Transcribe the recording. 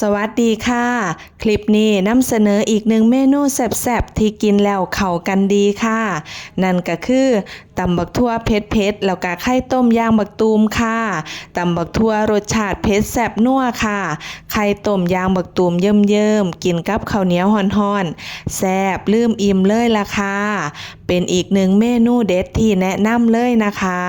สวัสดีค่ะ คลิปนี้นำเสนออีกหนึ่งเมนูแซ่บๆที่กินแล้วเข้ากันดีค่ะ นั่นก็คือตำบักทั่วเผ็ดๆแล้วก็ไข่ต้มย่างบักตูมค่ะตำบักทั่วรสชาติเผ็ดแซ่บนัวค่ะไข่ต้มย่างบักตูมเยิ้มๆกินกับข้าวเหนียวห่อนๆแซ่บลืมอิ่มเลยล่ะค่ะเป็นอีกหนึ่งเมนูเด็ดที่แนะนำเลยนะคะ